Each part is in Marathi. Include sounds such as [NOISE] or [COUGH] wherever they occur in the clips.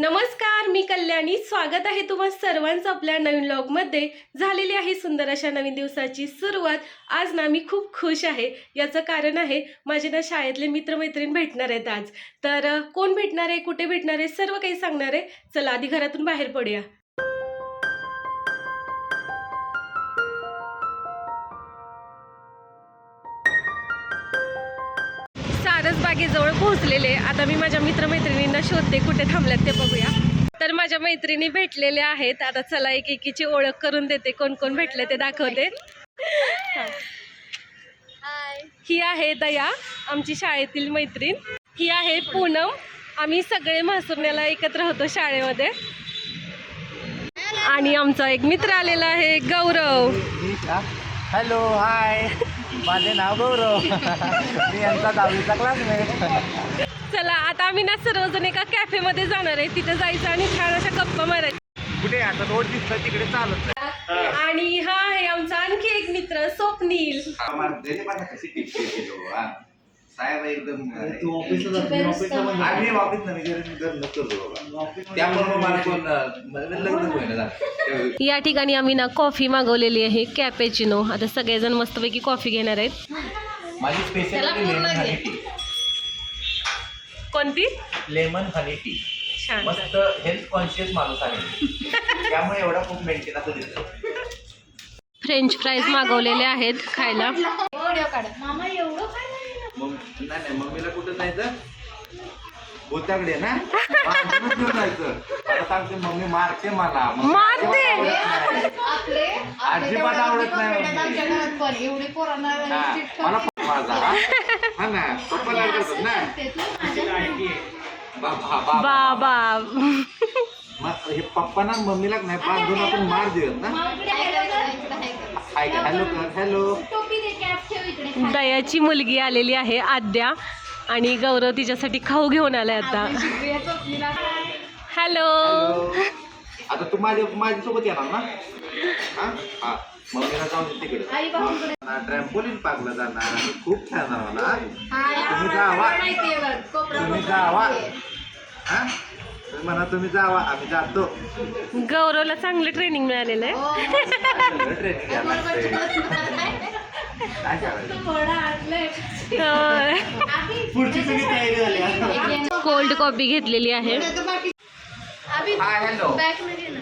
नमस्कार मी कल्याणी. स्वागत आहे तुम्हा सर्वांचं आपल्या नवीन ब्लॉगमध्ये झालेली आहे सुंदर अशा नवीन दिवसाची सुरुवात. आज ना मी खूप खुश आहे. याचं कारण आहे माझे ना शाळेतले मित्रमैत्रीण भेटणार आहेत आज. तर कोण भेटणार आहे कुठे भेटणार आहे सर्व काही सांगणार आहे. चला आधी घरातून बाहेर पडूया. जागेजवळ पोहोचलेले. आता मी माझ्या मित्रमैत्रिणींना शोधते कुठे थांबल्यात ते बघूया. तर माझ्या मैत्रिणी भेटलेल्या आहेत. आता चला एक एकीची ओळख करून देते. कोण कोण भेटले ते दाखवते. ही आहे दया आमची शाळेतील मैत्रीण. ही आहे पूनम. आम्ही सगळे म्हसुरण्याला एकत्र होतो शाळेमध्ये. आणि आमचा एक मित्र आलेला आहे गौरव. हॅलो हाय माझे नाव गौरव. मी यांचा दहावीचा क्लासमेट चला आता आम्ही ना सर्वजण एका कॅफेमध्ये जाणार आहे. तिथे जायचं आणि छान अशा गप्पा मारायच्या. कुठे आता रोड दिसतं तिकडे चालत आणि हा आहे आमचा आणखी एक मित्र स्वप्नील. साहेब एकदम तू ऑफिसला जातो. ऑफिसला आम्ही ऑफिस म्हणजे झालं. या ठिकाणी आम्ही ना कॉफी मागवलेली आहे कॅपेचिनो आता सगळेजण मस्तपैकी कॉफी घेणार आहेत. माझी स्पेशल लेमन हनी टी कोणती? लेमन हनी टी छान. मस्त हेल्थ कॉन्शियस माणूस आहे. त्यामुळे एवढा खूप मेंटेन असं दिसतो फ्रेंच फ्राईज मागवलेले आहेत खायला मग नाही नाही मम्मीला कुठं जायचं? भूताकडे ना? जायचं. मला सांगते मम्मी मारते मला. मारते? अजिबात आवडत नाही. हा, मला पण माझा हा? हा ना पप्पा लाड करतात ना. बाबा बाबा बाबा. मग हे पप्पांना आणि मम्मीला नाही बांधून आपण मार देऊयात ना. हाय हॅलो कर हॅलो. दयाची मुलगी आलेली आहे आद्या. आणि गौरव तिच्यासाठी खाऊ घेऊन आलाय आता. हॅलो. आता तू माझ्या माझ्यासोबत येणार ना? हा? हा. मम्मीला जाऊन दे तिकडे. ट्रॅम्पोलिन पार्कला जाणार आणि खूप खेळणार मला. तुम्ही जावा. तुम्ही जावा. हा? तुम्ही म्हणा तुम्ही जावा. आम्ही जातो. गौरवला चांगलं ट्रेनिंग मिळालेलं आहे. ट्रेनिंग [LAUGHS] [LAUGHS] कोल्ड कॉफी घेतलेली आहे. हाय हॅलो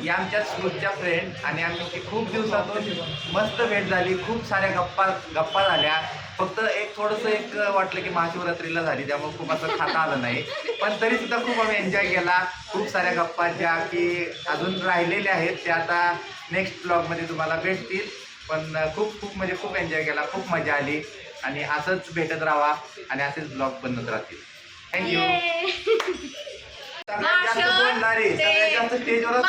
या आमच्या स्कूलच्या फ्रेंड आणि आमची खूप दिवसातून मस्त भेट झाली खूप साऱ्या गप्पा गप्पा झाल्या. फक्त एक थोडंसं एक वाटलं की महाशिवरात्रीला झाली त्यामुळे खूप असं खाता आलं नाही. पण तरी सुद्धा खूप आम्ही एन्जॉय केला. खूप साऱ्या गप्पा ज्या की अजून राहिलेल्या आहेत त्या आता नेक्स्ट ब्लॉगमध्ये तुम्हाला भेटतील. पण खूप खूप म्हणजे खूप एन्जॉय केला खूप मजा आली. आणि असंच भेटत राहा आणि असेच ब्लॉग बनत राहतील. थँक्यू बोलणारे जास्त स्टेजवर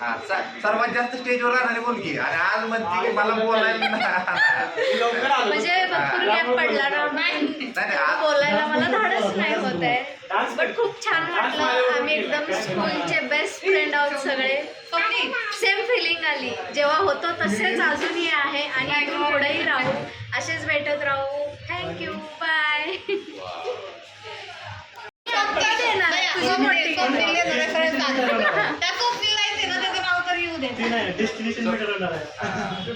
हा सर्वात जास्त स्टेजवर राहणारी मुलगी. आणि आज म्हणते की मला बोलायला नाही. लवकर आलो. म्हणजे भरपूर गॅप पडला ना. नाही, बोलायला मला धाडच नाही होत आहे. पण खूप छान वाटलं. आम्ही एकदम स्कूलचे बेस्ट फ्रेंड आहोत सगळे. सेम फिलिंग आली. जेव्हा होतो तसेच अजूनही आहे. आणि इथून पुढेही राहू. असेच भेटत राहू. थँक्यू बाय तुझी मोठी [LAUGHS] ती नाही डेस्टिनेशन आहे.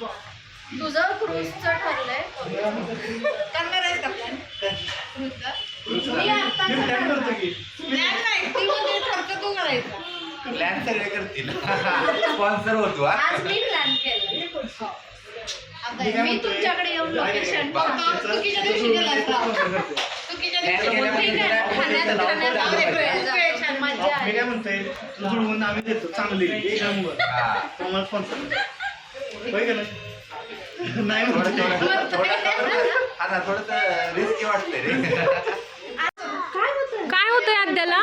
तुझं क्रूजचं ठरलंय. मी आता मी plan करतो की. प्लॅन सगळे करतील. स्पॉन्सर होतो हा. आज मी प्लॅन केलं मी? तुमच्याकडे येऊन लोकेशन दिवशी sponsor करतो. मी काय म्हणतोय? जुळवून आम्ही देतो चांगली. हा. होय का नाही? नाही थोडं म्हणते थोडं थोडं आता थोडं रिस्की वाटतंय रे. काय होतंय? आद्याला?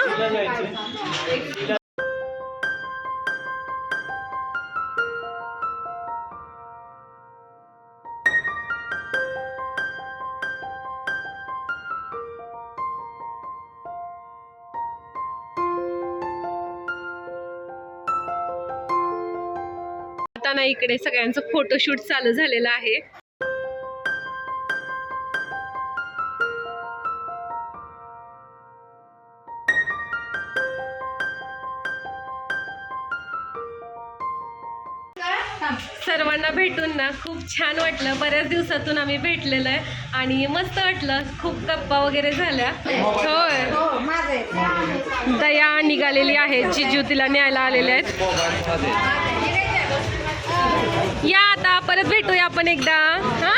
बघताना इकडे सगळ्यांचं फोटोशूट चालू झालेलं आहे. सर्वांना भेटून ना खूप छान वाटलं. बऱ्याच दिवसातून आम्ही भेटलेलं आहे आणि मस्त वाटलं. खूप गप्पा वगैरे झाल्या. होय. दया निघालेली आहे. जिजू तिला न्यायला आलेल्या आहेत. परत भेटूया आपण एकदा हा?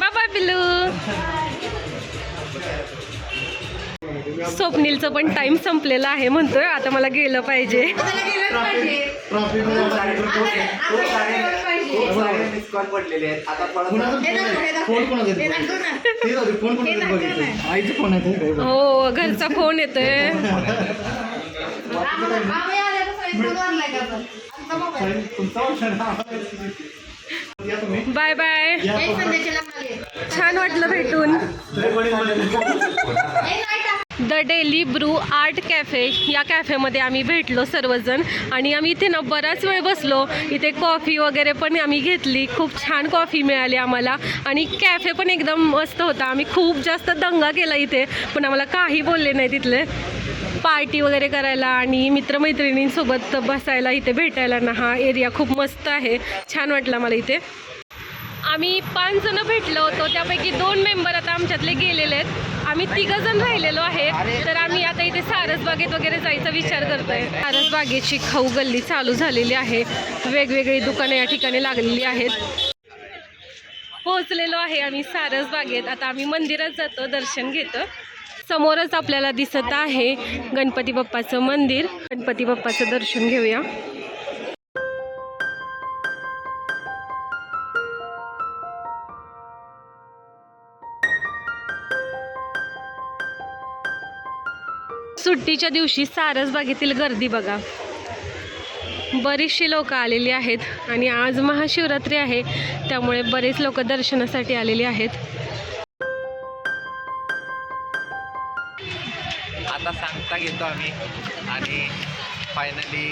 बाबा पिल्लू. स्वप्नीलचं पण टाइम संपलेला आहे म्हणतोय आता मला गेलं पाहिजे. हो घरचा फोन येतोय. [LAUGHS] Bye bye. छान वाटलं भेटून. The daily brew art cafe. या कॅफेमध्ये आम्ही भेटलो सर्वजण आणि आम्ही इथे ना बराच वेळ बसलो. इथे कॉफी वगैरे पण आम्ही घेतली. खूप छान कॉफी मिळाली आम्हाला. आणि कॅफे पण एकदम मस्त होता. आम्ही खूप जास्त दंगा केला इथे. पण आम्हाला काही बोलले नाही तिथले. पार्टी वगैरे करायला आणि मित्रमैत्रिणींसोबत बसायला इथे भेटायला ना हा एरिया खूप मस्त आहे. छान वाटला मला इथे. आम्ही पाच जण भेटलो होतो त्यापैकी दोन मेंबर आता आमच्यातले गेलेले आहेत. आम्ही तिघं जण राहिलेलो आहे तर आम्ही आता इथे सारसबागेत वगैरे जायचा विचार करतोय. सारसबागेची खाऊ गल्ली चालू झालेली आहे. वेगवेगळी दुकानं या ठिकाणी लागलेली आहेत. पोहोचलेलो आहे आम्ही सारसबागेत आता आम्ही मंदिरात जातो दर्शन घेतो. समोरच आपल्याला दिसत आहे गणपती बाप्पाचं मंदिर. गणपती बाप्पाचं दर्शन घेऊया. सुट्टीच्या दिवशी सारसबागेतील गर्दी बघा. बरीचशी लोक आलेली आहेत आणि आज महाशिवरात्री आहे त्यामुळे बरेच लोक दर्शनासाठी आलेली आहेत. आता घेतो आम्ही. आणि फायनली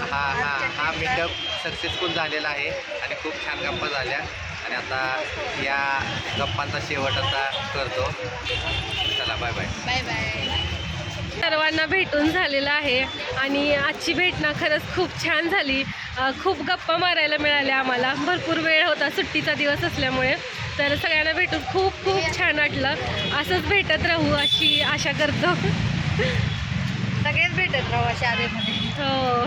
हा हा हा मीटअप सक्सेसफुल झालेला आहे. आणि खूप छान गप्पा झाल्या. आणि आता या गप्पांचा शेवट आता करतो. चला बाय बाय बाय बाय सर्वांना भेटून झालेलं आहे. आणि आजची भेटना खरंच खूप छान झाली. खूप गप्पा मारायला मिळाल्या आम्हाला. भरपूर वेळ होता सुट्टीचा दिवस असल्यामुळे. तर सगळ्यांना भेटून खूप खूप छान वाटलं. असंच भेटत राहू अशी आशा करतो. सगळेच भेटत राहू अशा आधीमध्ये हो.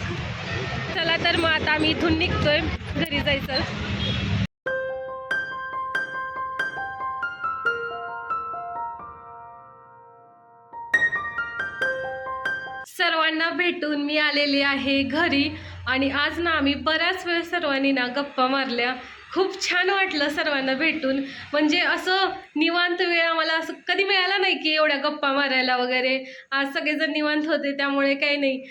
चला तर मग आता आम्ही इथून निघतोय. घरी जायचं. सर्वांना भेटून मी आलेली आहे घरी. आणि आज ना आम्ही बऱ्याच वेळ सर्वांनी ना गप्पा मारल्या. खूप छान वाटलं सर्वांना भेटून. म्हणजे असं निवांत वेळ आम्हाला असं कधी मिळाला नाही की एवढ्या गप्पा मारायला वगैरे. आज सगळेजण निवांत होते त्यामुळे काही नाही.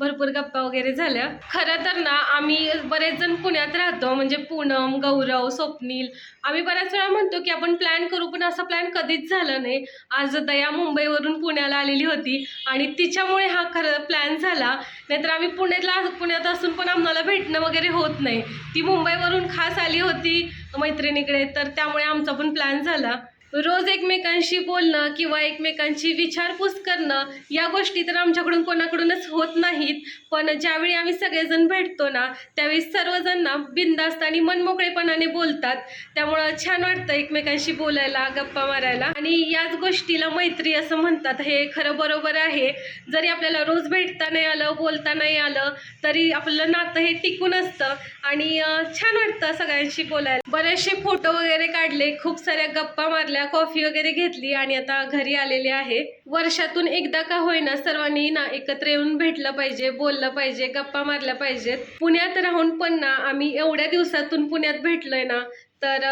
भरपूर गप्पा वगैरे झाल्या. खरं तर ना आम्ही बरेच जण पुण्यात राहतो म्हणजे पूनम गौरव स्वप्नील. आम्ही बऱ्याच वेळा म्हणतो की आपण प्लॅन करू पण असा प्लॅन कधीच झाला नाही. आज दया मुंबईवरून पुण्याला आलेली होती आणि तिच्यामुळे हा खरं प्लॅन झाला. नाहीतर आम्ही पुण्यातला पुण्यात असून पण आम्हाला भेटणं वगैरे होत नाही. ती मुंबईवरून खास आली होती मैत्रिणीकडे तर त्यामुळे आमचा पण प्लॅन झाला. रोज एकमेकांशी बोलणं किंवा एकमेकांची विचारपूस करणं या गोष्टी तर आमच्याकडून कोणाकडूनच होत नाहीत. पण ज्यावेळी आम्ही सगळेजण भेटतो ना त्यावेळी सर्वजण ना बिनधास्त आणि मनमोकळेपणाने बोलतात. त्यामुळं छान वाटतं एकमेकांशी बोलायला गप्पा मारायला. आणि याच गोष्टीला मैत्री असं म्हणतात हे खरं बरोबर आहे. जरी आपल्याला रोज भेटता नाही आलं बोलता नाही आलं तरी आपलं नातं हे टिकून असतं. आणि छान वाटतं सगळ्यांशी बोलायला. बरेचसे फोटो वगैरे काढले खूप साऱ्या गप्पा मारल्या. कॉफी वगैरे घेतली आणि आता घरी आलेले आहे. वर्षातून एकदा का होईना सर्वांनी ना एकत्र येऊन भेटलं पाहिजे बोललं पाहिजे गप्पा मारल्या पाहिजेत. पुण्यात राहून पण ना आम्ही एवढ्या दिवसातून पुण्यात भेटलोय ना तर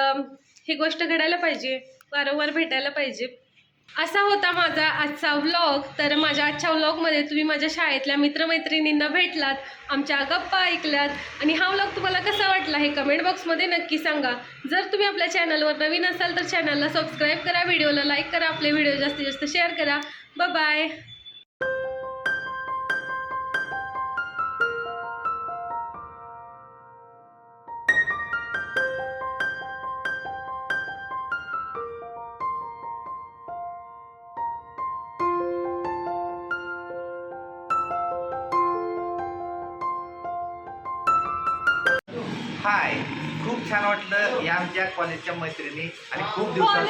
ही गोष्ट घडायला पाहिजे वारंवार भेटायला पाहिजे. असा होता माझा आजचा व्लॉग तर माझ्या आजच्या व्लॉगमध्ये तुम्ही माझ्या शाळेतल्या मित्रमैत्रिणींना भेटलात आमच्या गप्पा ऐकल्यात. आणि हा व्लॉग तुम्हाला कसा वाटला हे कमेंट बॉक्समध्ये नक्की सांगा. जर तुम्ही आपल्या चॅनलवर नवीन असाल तर चॅनलला सबस्क्राईब करा व्हिडिओला लाईक करा आपले व्हिडिओ जास्तीत जास्त शेअर करा. Bye hi. खूप छान वाटलं या आमच्या कॉलेजच्या मैत्रिणी. आणि खूप दिवसात